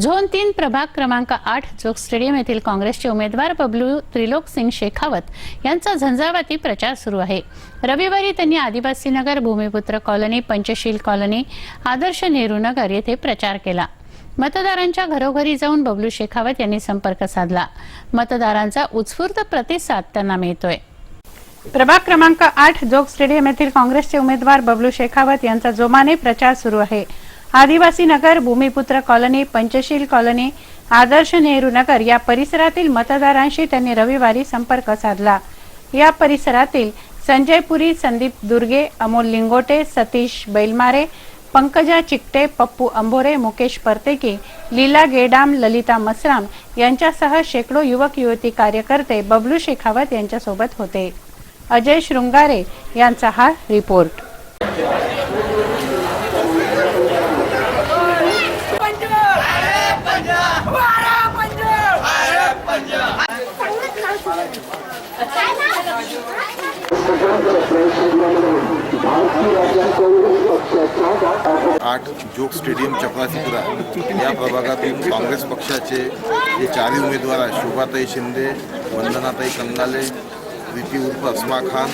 Zone तीन प्रभाग क्रमांक आठ जोग स्टेडियम येथील काँग्रेसचे उमेदवार बबलू त्रिलोक सिंग शेखावत यांचा झंझावाती प्रचार सुरू आहे. रविवारी त्यांनी आदिवासी नगर भूमिपुत्र कॉलनी पंचशील कॉलनी आदर्श नेहरू नगर येथे प्रचार केला. मतदारांच्या घरोघरी जाऊन बबलू शेखावत यांनी संपर्क साधला. मतदारांचा उत्स्फूर्त प्रतिसाद त्यांना मिळतोय. प्रभाग क्रमांक आठ जोग स्टेडियम येथील काँग्रेसचे उमेदवार बबलू शेखावत यांचा जोमाने प्रचार सुरू आहे. आदिवासी नगर भूमिपुत्र कॉलनी पंचशील कॉलनी आदर्श नेहरू नगर या परिसरातील मतदारांशी त्यांनी रविवारी संपर्क साधला. या परिसरातील संजय पुरी संदीप दुर्गे अमोल लिंगोटे सतीश बैलमारे पंकजा चिकटे पप्पू अंभोरे मुकेश परतेकी लीला गेडाम ललिता मसराम यांच्यासह शेकडो युवक युवती कार्यकर्ते बबलू शेखावत यांच्यासोबत होते. अजय शृंगारे यांचा हा रिपोर्ट. आठ जोग स्टेडियम चपरासीपुरा या प्रभागातील काँग्रेस पक्षाचे जे चारही उमेदवार आहेत शोभाताई शिंदे वंदनाताई कंगाले प्रीती उर्फ अस्मा खान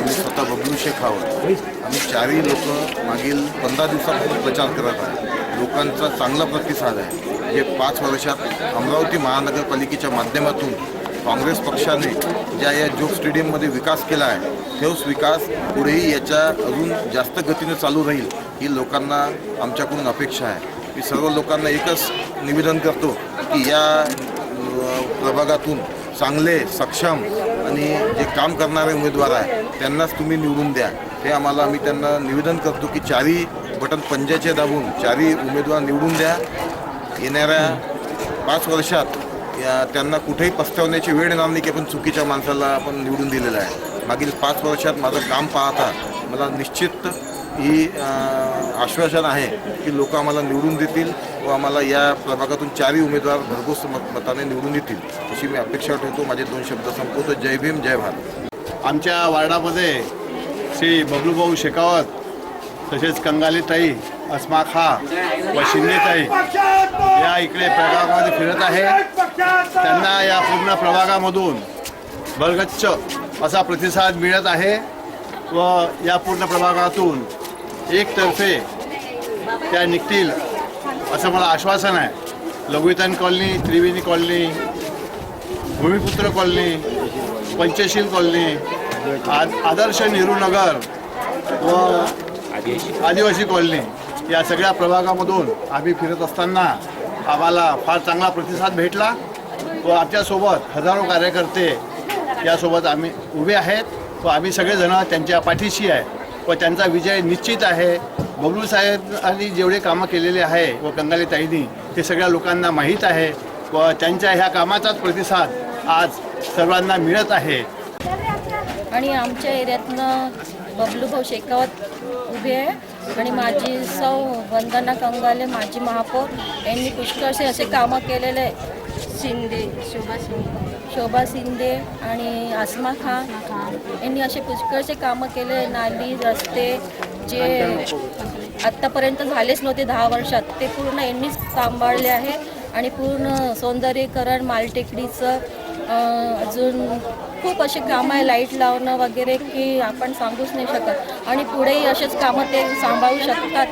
आणि स्वतः बबलू शेखावत आम्ही चारही लोक मागील पंधरा दिवसापासून प्रचार करत आहेत. लोकांचा चांगला प्रतिसाद आहे. जे पाच वर्षात अमरावती महानगरपालिकेच्या माध्यमातून काँग्रेस पक्षाने ज्या या जोग स्टेडियममध्ये विकास केला आहे तोच विकास पुढेही याच्या अजून जास्त गतीने चालू राहील ही लोकांना आमच्याकडून अपेक्षा आहे. मी सर्व लोकांना एकच निवेदन करतो की या प्रभागातून चांगले सक्षम आणि जे काम करणारे उमेदवार आहे त्यांनाच तुम्ही निवडून द्या. हे आम्हाला आम्ही त्यांना निवेदन करतो की चारही बटन पंजाचे दाबून चारही उमेदवार निवडून द्या. येणाऱ्या पाच वर्षात या त्यांना कुठेही पस्तावण्याची वेळ येणार नाही की आपण चुकीच्या माणसाला आपण निवडून दिलेलं आहे. मागील पाच वर्षात माझं काम पाहता मला निश्चित ही आश्वासन आहे की लोक आम्हाला निवडून देतील व आम्हाला या प्रभागातून चारही उमेदवार भरघोस मत मताने निवडून येतील अशी मी अपेक्षा ठेवतो. माझे दोन शब्द संपवतो. जय भीम जय भारत. आमच्या वार्डामध्ये श्री बबलूभाऊ शेकावत तसेच कंगालीताई अस्माक हा व शिंदेताई या इकडे प्रभागामध्ये फिरत आहे. त्यांना या पूर्ण प्रभागामधून भरगच्च असा प्रतिसाद मिळत आहे व या पूर्ण प्रभागातून एकतर्फे त्या निघतील असं मला आश्वासन आहे. Laghuvitan colony Triveni colony Bhumiputra colony Panchsheel colony आद आदर्श नेहरू नगर व आदिवासी कॉलनी. या सगळ्या प्रभागामधून आम्ही फिरत असताना आम्हाला फार चांगला प्रतिसाद भेटला. व आमच्यासोबत हजारो कार्यकर्ते यासोबत आम्ही उभे आहेत. व आम्ही सगळेजण त्यांच्या पाठीशी आहे. व त्यांचा विजय निश्चित आहे. बबलू साहेबांनी जेवढे कामं केलेले आहे व कंगाली ताईंनी ते सगळ्या लोकांना माहीत आहे. व त्यांच्या ह्या कामाचाच प्रतिसाद आज सर्वांना मिळत आहे. आणि आमच्या एरियातनं बबलूभाऊ शेकावत उभे आहे. आणि माझी सौ वंदना कंगाले माजी महापौर यांनी पुष्कळसे असे कामं केलेले. शिंदे शोभा शिंदे. शोभा शिंदे आणि आसमा खान. यांनी असे पुष्कळसे कामं केले. नाली रस्ते जे आत्तापर्यंत झालेच नव्हते दहा वर्षात ते पूर्ण यांनीच सांभाळले आहे. आणि पूर्ण सौंदर्यीकरण मालटेकडीचं अजून खूप असे कामं आहे लाइट लावणं वगैरे की आपण सांगूच नाही शकत. आणि पुढेही असेच कामं ते सांभाळू शकतात.